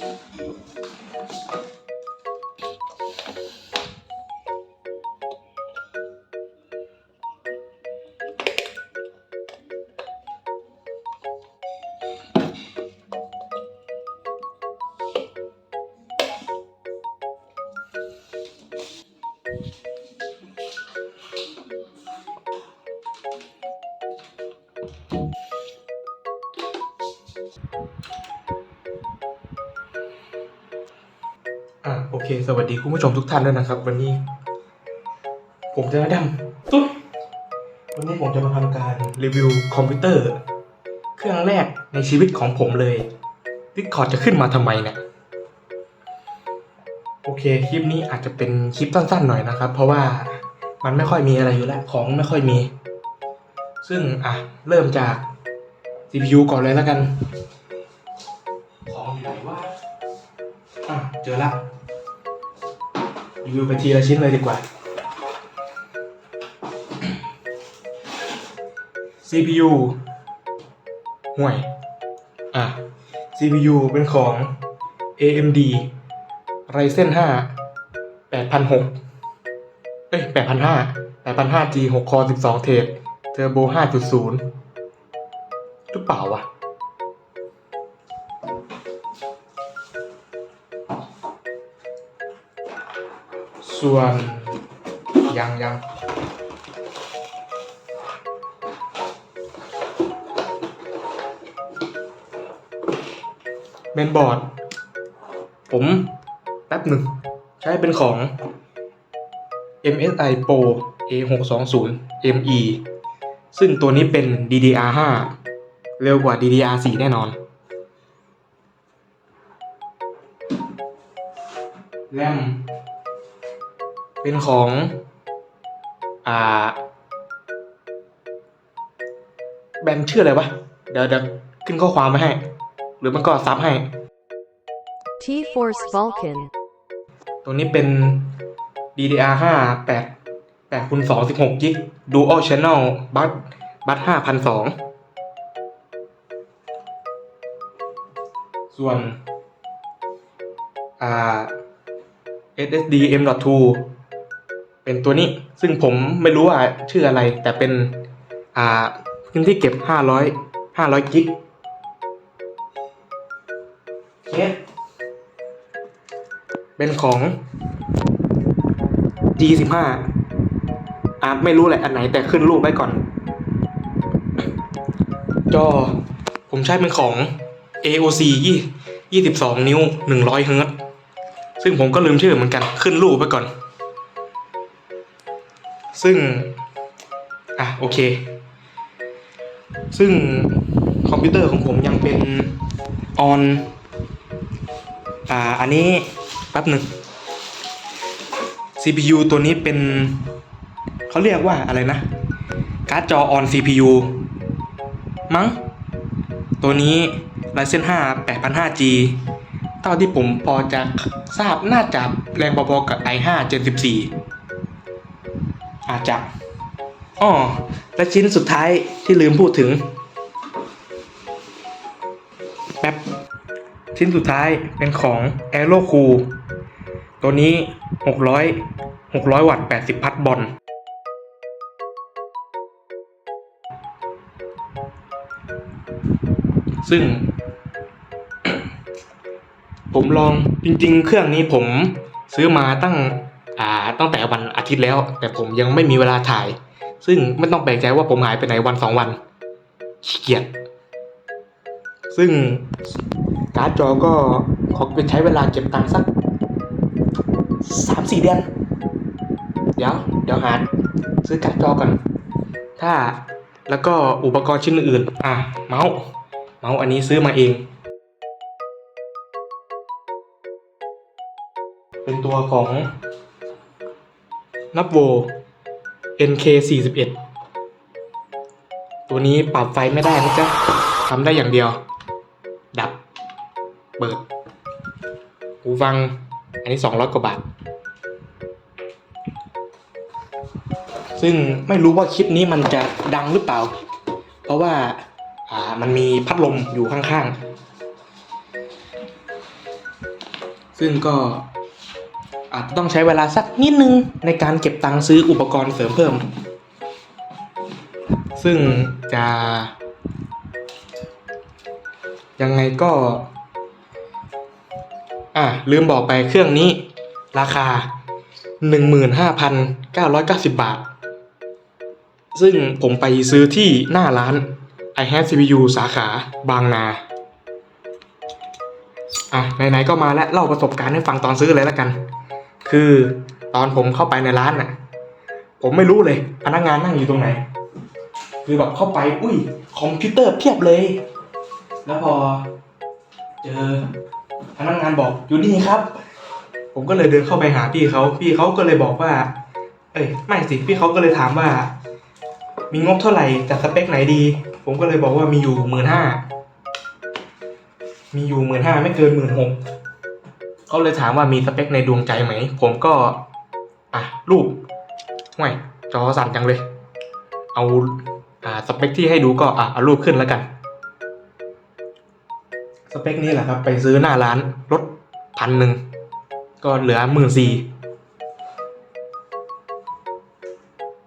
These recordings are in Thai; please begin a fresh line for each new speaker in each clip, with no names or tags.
อะ อเค สวัสดีคุณผู้ชมทุกท่านด้วยนะครับ วันนี้ ผมจะมาดำตุ๊ดวันนี้ผมจะมาทำการรีวิวคอมพิวเตอร์ เครื่องแรกในชีวิตของผมเลย Discord จะขึ้นมาทำไมเนี่ยโอเค คลิปนี้อาจจะเป็นคลิปสั้นๆหน่อยนะครับ เพราะว่ามันไม่ค่อยมีอะไรอยู่แล้ว ของไม่ค่อยมี ซึ่งอะ เริ่มจาก CPU ก่อนเลยแล้วกัน ของอยู่ไหนวะอะ เจอละ รีวิวไปทีละชิ้นเลยดีกว่า CPU ห่วย อะ CPU เป็นของ AMD Ryzen 5 8006 เอ้ย8,500 8,500G 6 core 12 เทรด Turbo 5.0 หรือเปล่าวะ ส่วนยังยังเมนบอร์ด ผมแป๊บหนึ่ง ใช้เป็นของ MSI Pro A620 ME ซึ่งตัวนี้เป็น DDR5 เร็วกว่า DDR4 แน่นอน แรม เป็นของอ่าแบรนด์ชื่ออะไรวะ เดี๋ยวเดี๋ยวขึ้นข้อความมาให้ หรือมันก็ซับให้
T-Force Vulcan.
ตัวนี้เป็น DDR5 8 8คูณ2 16 g b Dual Channel บัสบัส5,002ส่วน อ่า SSD M.2 เป็นตัวนี้ซึ่งผมไม่รู้ว่าชื่ออะไร แต่เป็นอ่าพื้นที่เก็บ 500 500กิกเคสเป็นของ G15 อะไม่รู้แหละอันไหนแต่ขึ้นรูปไว้ก่อน จอ ผมใช้เป็นของ AOC 22 นิ้ว 100เฮิร์ตซ์ซึ่งผมก็ลืมชื่อเหมือนกันขึ้นรูปไว้ก่อน ซึ่ง อะโอเค ซึ่งคอมพิวเตอร์ของผมยังเป็น on อ่าอันนี้แป๊บหนึ่ง CPU ตัวนี้เป็นเขาเรียกว่าอะไรนะ การ์ดจอ on CPU มั้ง ตัวนี้ Ryzen 5 8005G เท่าที่ผมพอจะทราบน่าจะแรงพอๆกับ i5 Gen 14 อาจจะอ๋อและชิ้นสุดท้ายที่ลืมพูดถึง แป๊บ ชิ้นสุดท้ายเป็นของ Aero Cool ตัวนี้ 600 600 วัตต์ 80 พัทบอลซึ่ง ผมลองจริงๆ เครื่องนี้ผมซื้อมาตั้ง อ่าตั้งแต่วันอาทิตย์แล้ว แต่ผมยังไม่มีเวลาถ่าย ซึ่งไม่ต้องแปลกใจว่าผมหายไปไหนวันสองวันขี้เกียจซึ่งการ์ดจอก็ขอไปใช้เวลาเก็บตังค์สักสามสี่เดือน เดี๋ยว เดี๋ยวหาซื้อการ์ดจอกันถ้าแล้วก็อุปกรณ์ชิ้นอื่นอะ เมาส์ เมาส์อันนี้ซื้อมาเอง เป็นตัวของ นับโว NK 41 ตัวนี้ปรับไฟไม่ได้นะจ๊ะทำได้อย่างเดียว ดับ เปิดหูฟัง อันนี้ 200 กว่าบาท ซึ่งไม่รู้ว่าคลิปนี้มันจะดังหรือเปล่า เพราะว่าอ่ามันมีพัดลมอยู่ข้างๆ ซึ่งก็ อาจจะต้องใช้เวลาสักนิดนึงในการเก็บตังค์ซื้ออุปกรณ์เสริมเพิ่ม ซึ่งจะ ยังไงก็ อะลืมบอกไปเครื่องนี้ ราคา 15,990 บาท ซึ่งผมไปซื้อที่หน้าร้าน i h a v e CPU สาขาบางนาอะไหนๆก็มาแล้วเล่าประสบการณ์ให้ฟังตอนซื้อเลยแล้วกัน คือตอนผมเข้าไปในร้านน่ะ ผมไม่รู้เลยพนักงานนั่งอยู่ตรงไหน คือแบบเข้าไป อุ้ย คอมพิวเตอร์เพียบเลย แล้วพอ เจอพนักงานบอกอยู่นี่ครับ ผมก็เลยเดินเข้าไปหาพี่เขาพี่เขาก็เลยบอกว่า เอ้ยไม่สิพี่เขาก็เลยถามว่า มีงบเท่าไหร่จัดสเปคไหนดี ผมก็เลยบอกว่ามีอยู่หมื่นห้ามีอยู่หมื่นห้าไม่เกินหมื่นหก เขาเลยถามว่ามีสเปคในดวงใจไหม ผมก็ อะ รูปห่วยจอสั่นจังเลย เอา อ่า สเปคที่ให้ดูก็ อะ เอารูปขึ้นแล้วกัน สเปคนี้แหละครับ ไปซื้อหน้าร้านลดพันหนึ่ง ก็เหลือหมื่นสี่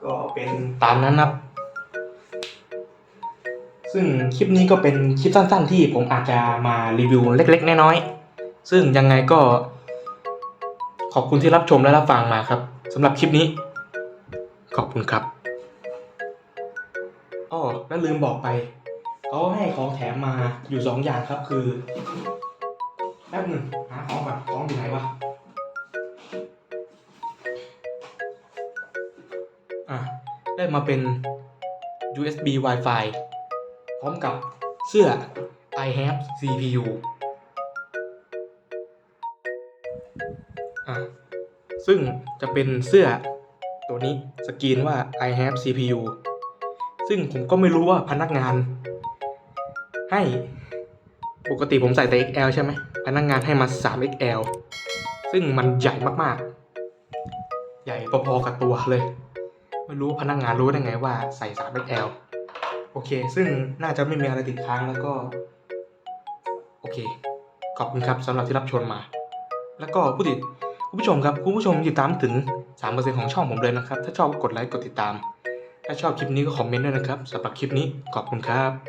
ก็เป็นตามนั้นครับ ซึ่งคลิปนี้ก็เป็นคลิปสั้น ๆ ที่ผมอาจจะมารีวิวเล็ก ๆ น้อยๆ ซึ่งยังไงก็ ขอบคุณที่รับชมและรับฟังมาครับสำหรับคลิปนี้ ขอบคุณครับอ้อแล้วลืมบอกไปเขาให้ของแถมมาอยู่สองอย่างครับคือแป๊บหนึ่งหาของก่อนของอยู่ไหนวะอะได้มาเป็น USB Wi-Fi พร้อมกับเสื้อ I have CPU อะซึ่งจะเป็นเสื้อตัวนี้สกรีนว่า I have CPU ซึ่งผมก็ไม่รู้ว่าพนักงาน ให้ปกติผมใส่แต่ XL ใช่ไหมพนักงานให้มา 3XL ซึ่งมันใหญ่มากๆ ใหญ่พอๆกับตัวเลย ไม่รู้พนักงานรู้ได้ไงว่าใส่ 3XL โอเค ซึ่งน่าจะไม่มีอะไรติดค้างแล้วก็ โอเค ขอบคุณครับสำหรับที่รับชมมา แล้วก็ผู้ติด คุณผู้ชมครับคุณผู้ชมติดตามถึง 3%ของช่องผมเลยนะครับ ถ้าชอบก็กดไลค์กดติดตาม ถ้าชอบคลิปนี้ก็คอมเมนต์ด้วยนะครับสำหรับคลิปนี้ขอบคุณครับ